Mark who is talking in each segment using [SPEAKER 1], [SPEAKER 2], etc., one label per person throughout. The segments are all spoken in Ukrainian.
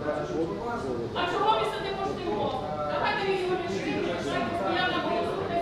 [SPEAKER 1] А чого ми сюди можемо? Давайте ми його рішимо, решайте, я на голосу не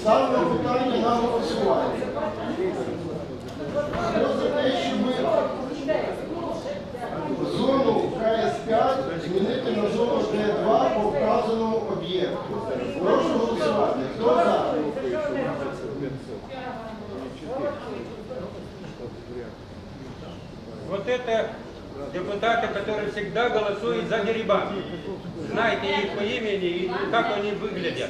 [SPEAKER 2] Ставлю питання на голосування. Хто за те, щоб ми зону КС-5 змінити на зону Д2 по вказаному об'єкту? Прошу голосувати. Хто за?
[SPEAKER 3] Вот это депутаты, которые всегда голосуют за Дерибан. Знаете их по имени и как они выглядят.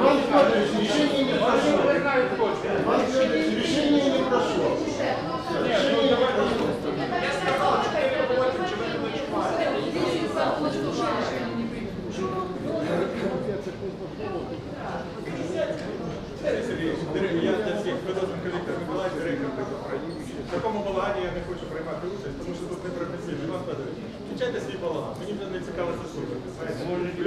[SPEAKER 2] Иван Федорович, решение не прошло. Иван Федорович, решение не прошло. Решение не прошло.
[SPEAKER 4] Я для всіх Федорович Віктор Миколаївич, директор України. В такому балагані я не хочу приймати участь, тому що тут не професійно. Іван Федорович, включайте свій балаган. Мені вже не цікаво це слухати.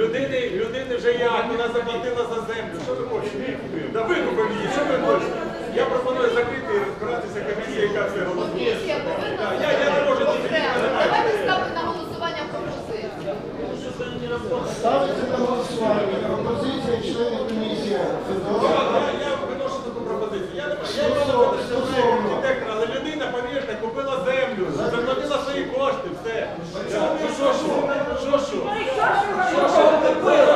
[SPEAKER 4] Людини, людини вже як, вона заплатила за землю. Що ви хочете? Да викупив її, що ви хочете? Я пропоную закрити і розбиратися комісія, яка це голосує.
[SPEAKER 5] Комісія повинна
[SPEAKER 4] Я, я не можу тут
[SPEAKER 5] Окремо.
[SPEAKER 4] не
[SPEAKER 5] Давайте ставимо на голосування пропозицію.
[SPEAKER 2] Ставиться на голосування пропозиція членів комісії Федорова.
[SPEAKER 4] Я, я виношу таку пропозицію. Я не я не архітектор, але людина, повірте, купила землю, заплатила свої кошти, все. Да. Ну що, що? Що, що? Що, що ви купили?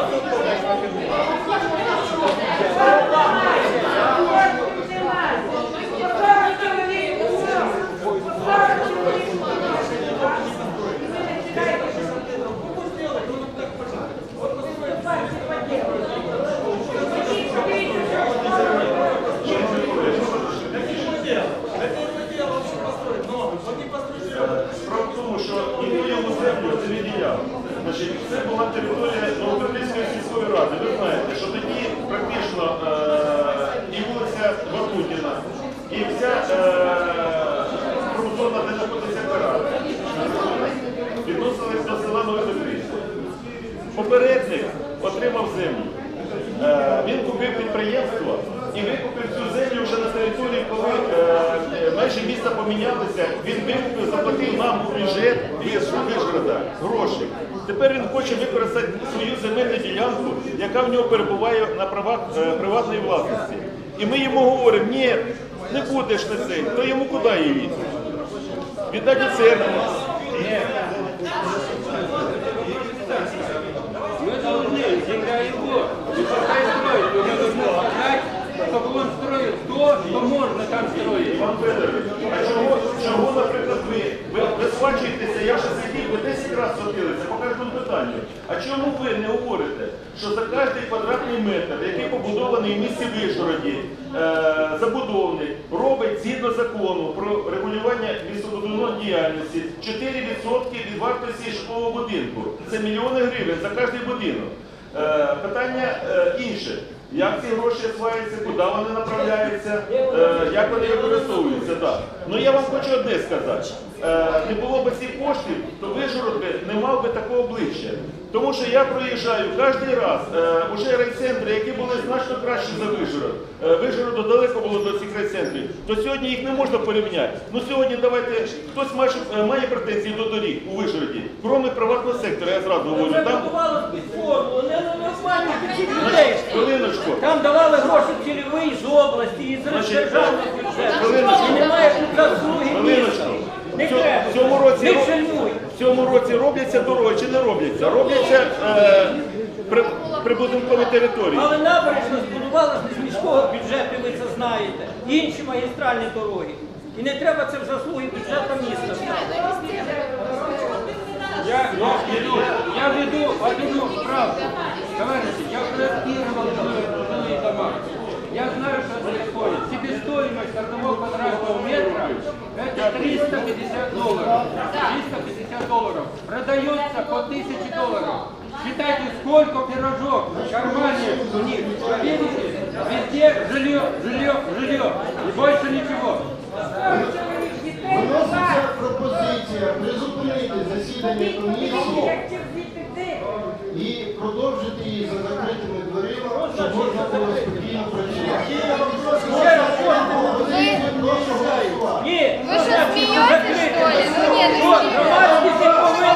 [SPEAKER 4] Это его дело, он построит новый, он не построит.
[SPEAKER 6] Справа в тому, що ім'єму землю це не діяло. Значить, це була територія Новопетровської сільської ради. Ви знаєте, що тоді практично е, і вулиця Ватутіна, і вся е, промзона, де знаходиться рада, відносились до села Новопетрівська. Попередник отримав землю. Е, Він купив підприємство і викупив цю землю вже на території, коли е, межі міста помінялися. Він викупив, заплатив нам у бюджет Вишгорода гроші. Тепер він хоче використати свою земельну ділянку, яка в нього перебуває на правах е, приватної власності. І ми йому говоримо, ні, не будеш на це, то йому куди її? Віддати церкву.
[SPEAKER 3] То, что можно там строить.
[SPEAKER 6] Іван Федорович, а чого, чого, наприклад, ви, ви, ви схвачуєтеся, я ще сидів, ви 10 разів судилися по кожному питанню. А чому ви не говорите, що за кожний квадратний метр, який побудований в місті Вишгороді, е, забудовник робить згідно закону про регулювання містобудівної діяльності 4% від вартості житлового будинку. Це мільйони гривень за кожний будинок. Е, питання е, інше. Як ці гроші осваюються, куди вони направляються, е, як вони використовуються. Ну я вам хочу одне сказати. Е, не було б цих коштів, то Вишгород би не мав би такого обличчя. Тому що я проїжджаю кожен раз, е, уже райцентри, які були значно кращі за Вишгород. Е, Вишгороду далеко було до цих райцентрів, то сьогодні їх не можна порівняти. Ну сьогодні давайте, хтось має, е, має претензії до доріг у Вишгороді, кроме приватного сектора, я зразу говорю. Там,
[SPEAKER 7] Будувалось під не нормально під людей.
[SPEAKER 6] хвилиночку.
[SPEAKER 7] Там давали гроші цільові з області, і з
[SPEAKER 6] Значить,
[SPEAKER 7] державного бюджету.
[SPEAKER 6] хвилиночку.
[SPEAKER 7] І немає заслуги
[SPEAKER 6] Хвилиночку.
[SPEAKER 7] міста.
[SPEAKER 6] році
[SPEAKER 7] Не
[SPEAKER 6] роб-
[SPEAKER 7] шальмуй.
[SPEAKER 6] В цьому році робляться дороги чи не робляться? Робляться е, при, прибудинкові території.
[SPEAKER 7] Але набережна збудувалася не з міського бюджету, ви це знаєте. Інші магістральні дороги. І не треба це в заслуги бюджету міста.
[SPEAKER 3] Я, я, веду, я веду одну справку. Товарищи, я проектировал жилые, жилые дома. Я знаю, одного квадратного метра это 350 долларов. 350 долларов. Продается по 1000 долларов. Считайте, сколько пирожок в кармане у них. Видите? Везде жилье, жилье, жилье. И больше ничего.
[SPEAKER 2] Виноситься пропозиція призупинити засідання
[SPEAKER 5] ли? Ну ні, не
[SPEAKER 7] От,
[SPEAKER 5] смійтесь.
[SPEAKER 7] громадськість і повинна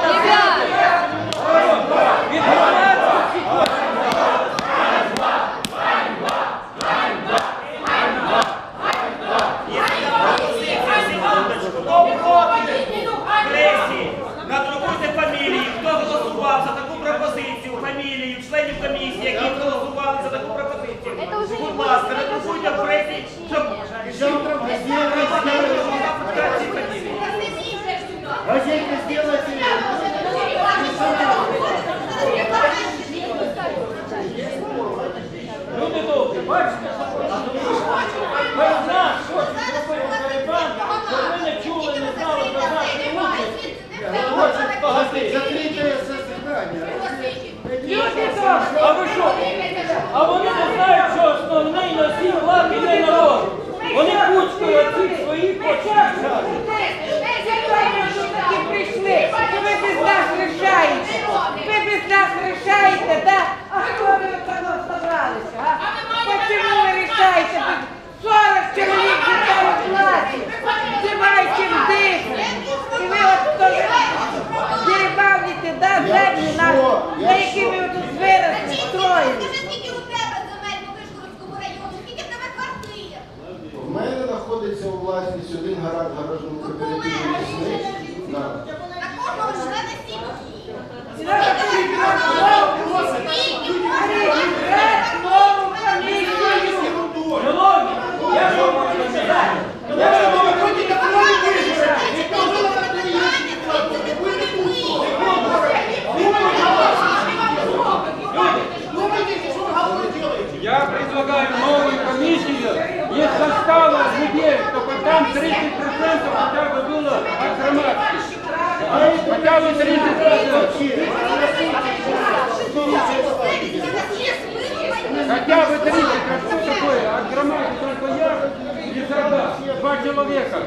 [SPEAKER 5] Ребят,
[SPEAKER 7] від громадськості
[SPEAKER 8] пресі, надрукуйте фамілії, хто голосував за таку пропозицію, фамілію, членів комісії, які голосували за таку пропозицію. Будь ласка, надрукуйте в пресі, щоб завтра в ці фамілії.
[SPEAKER 2] Газетка сделайте.
[SPEAKER 7] Люди добрі, бачите, вона хоче зробити Карибан, щоб ви не чули, не знали про наші участь. Хочуть погасити.
[SPEAKER 2] Закрите засідання.
[SPEAKER 7] Люди добрі, а ви що? А вони не знають, що основний носій влади не народ. Вони кучкою оці свої хочуть рішати.
[SPEAKER 9] таки прийшли, то ви без нас рішаєте. Ви без нас рішаєте, да? А хто ви там собралися, а? Почему ви рішаєте? Ви 40 чоловік житають владі, займаючи в дихі. І ви от то дерибавните, да, землю нашу, на які ви тут виросли, строїли.
[SPEAKER 5] скільки у тебе земель по Вишгородському району, скільки в тебе квартир?
[SPEAKER 2] У мене знаходиться у власність один гараж в гаражному кооперативі лісник. Да.
[SPEAKER 5] На кожного члена сім'ї.
[SPEAKER 9] Треба прибрати нову, прибрати нову комісію.
[SPEAKER 7] Шановні, я що можу сказати? Я що можу
[SPEAKER 3] Я предлагаю новую комиссию из состава людей, чтобы там 30% хотя бы было от громадки. Хотя бы 30%. Хотя бы 30. А что такое? От громадки только я и тогда два человека.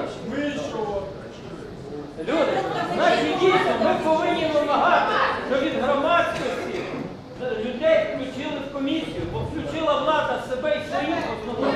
[SPEAKER 7] Люди, значить дійсно ми повинні вимагати, щоб від громадськості людей включили в комісію, бо включила влада себе і своїх основних.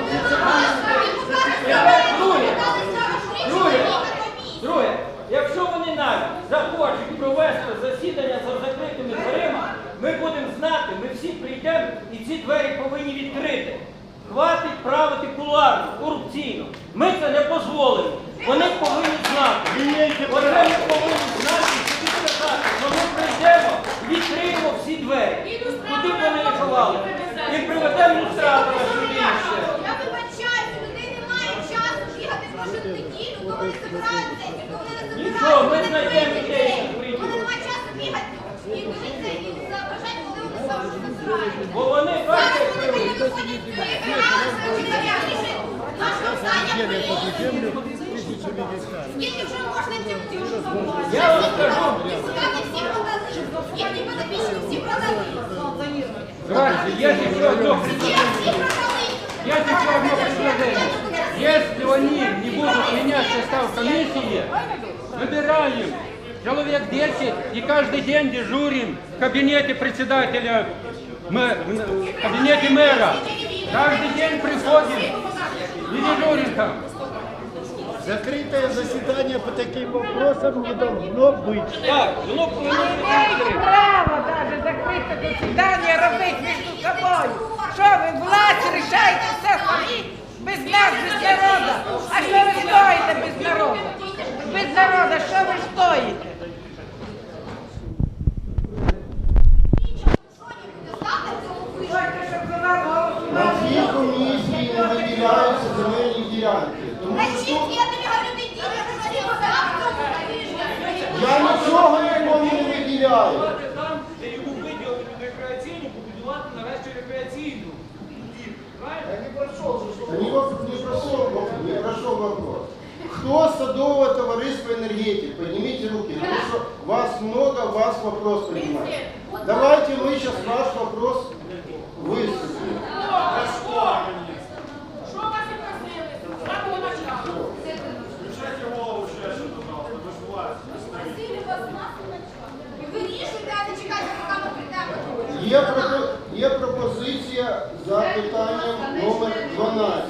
[SPEAKER 3] есть еще одно
[SPEAKER 5] Всі,
[SPEAKER 3] предложение.
[SPEAKER 5] всі продали.
[SPEAKER 3] Есть еще одно предложение. Если они не будут менять состав комиссии, выбираем человек 10 и каждый день дежурим в кабинете председателя, мэ- в кабинете мэра. Каждый день приходим и дежурим там.
[SPEAKER 2] Закрытое заседание по таким вопросам не должно быть.
[SPEAKER 7] Так, воно повинно бути
[SPEAKER 9] Маєте право навіть закрити засідання робити між собою. Що ви, власть, рішаєте все самі? Без нас, без народу. А що ви стоїте без народу? Без народу, що ви стоїте? Хочете, щоб за вас
[SPEAKER 2] На
[SPEAKER 9] голосували?
[SPEAKER 2] комісії не виділяються земельні ділянки. Тому що
[SPEAKER 5] Значить,
[SPEAKER 2] тут
[SPEAKER 5] я тобі говорю, ти діти, ти завтра
[SPEAKER 2] я нічого нікому не виділяю.
[SPEAKER 7] Там, де йому виділили під рекреаційну, побудувати нарешті рекреаційну. Правильно?
[SPEAKER 2] Да не, воп- не прошел, не прошел вопрос. Кто с садового товариства энергетик? Поднимите руки. Потому что вас много, вас вопрос поднимает. Давайте мы сейчас ваш вопрос выслушаем. Є, пропо- є пропозиція за питанням номер 12.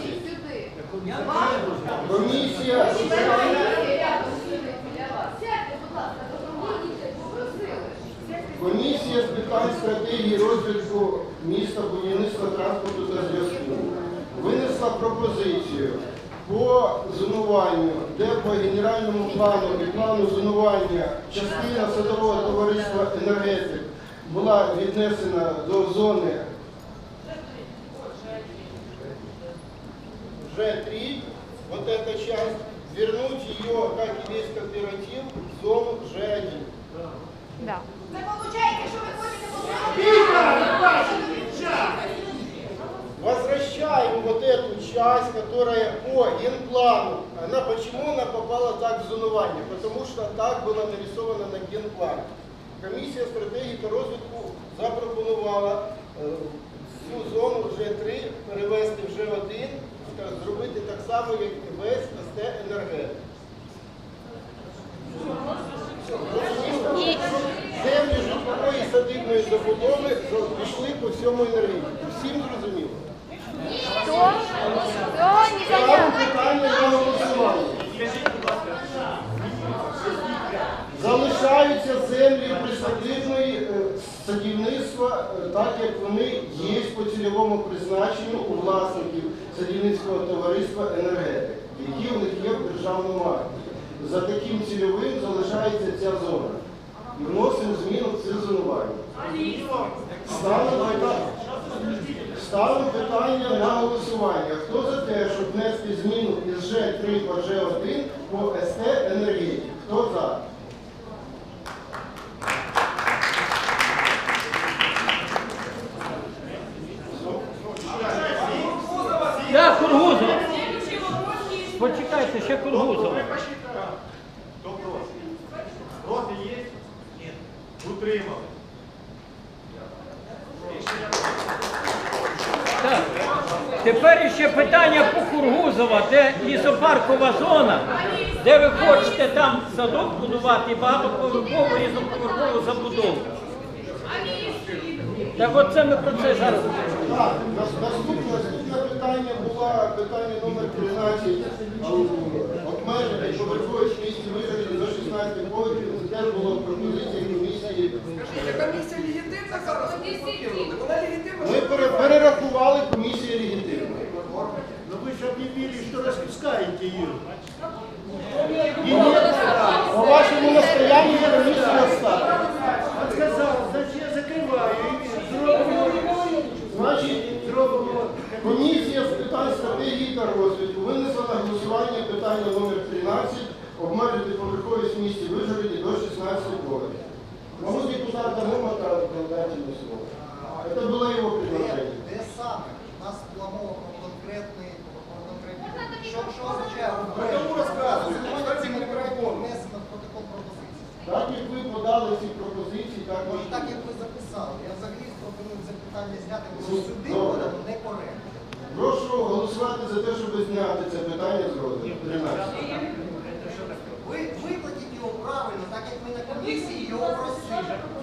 [SPEAKER 2] Комісія Комісія з питань стратегії розвитку міста, будівництва транспорту та зв'язку винесла пропозицію по зонуванню, де по генеральному плану і плану зонування частина садового товариства енергетик була віднесена до зони Ж3, вот эта часть, вернуть ее, как и весь кооператив, в зону Ж1.
[SPEAKER 5] Це виходить, що ви хочете
[SPEAKER 2] Возвращаем вот эту часть, которая по генплану. Она почему она попала так в зонування? Потому что так было нарисовано на генплані. Комісія стратегії та розвитку запропонувала е, цю зону Ж3 перевести в Ж1, зробити так само, як і весь СТ енергетик. Землі житлової садибної забудови пішли по всьому енергетику. Всім зрозуміло? Ставимо питання на голосування. Залишаються землі присадибної е, садівництва, е, так як вони є по цільовому призначенню у власників садівницького товариства енергетик, які в них є в державному акті. За таким цільовим залишається ця зона. І вносимо зміну в це зонування. Питання. Питання на голосування. Хто за те, щоб внести зміну із Ж3 по Ж1 по СТ енергетик? Хто за?
[SPEAKER 7] Да, Кургузов.
[SPEAKER 1] Слідуючий вопрос є.
[SPEAKER 7] Ще
[SPEAKER 4] Хто проти? Проти є? Ні. Утримали.
[SPEAKER 7] Так. Тепер ще питання по Кургузова, де лісопаркова зона, де ви хочете там садок будувати і багатоповерхову різноповерхову забудову. Так от це ми про це зараз.
[SPEAKER 2] Так, нас- наступне, наступне питання було питання номер 13. Обмеження поверхових місць вигляді до 16 поверхів. Це теж було пропозиція комісії.
[SPEAKER 10] Скажіть, Комісія легітимна зараз? Вона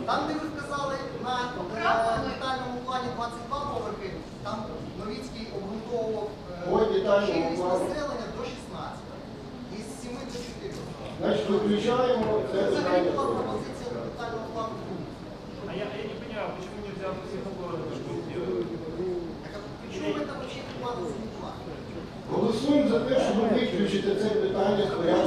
[SPEAKER 10] Там, де ви вказали на е, детальному плані 22 поверхи, там Новіцький обґрунтовував е, щільність
[SPEAKER 2] плану.
[SPEAKER 10] населення до 16. Із 7 до 4.
[SPEAKER 2] Значить, виключаємо це
[SPEAKER 10] взагалі
[SPEAKER 2] питання. з
[SPEAKER 10] була пропозиція детального плану.
[SPEAKER 4] А я, я не понимаю, почему нельзя?
[SPEAKER 10] Так, а чому це вообще плану це?
[SPEAKER 2] Голосуємо за те, щоб виключити це питання з порядку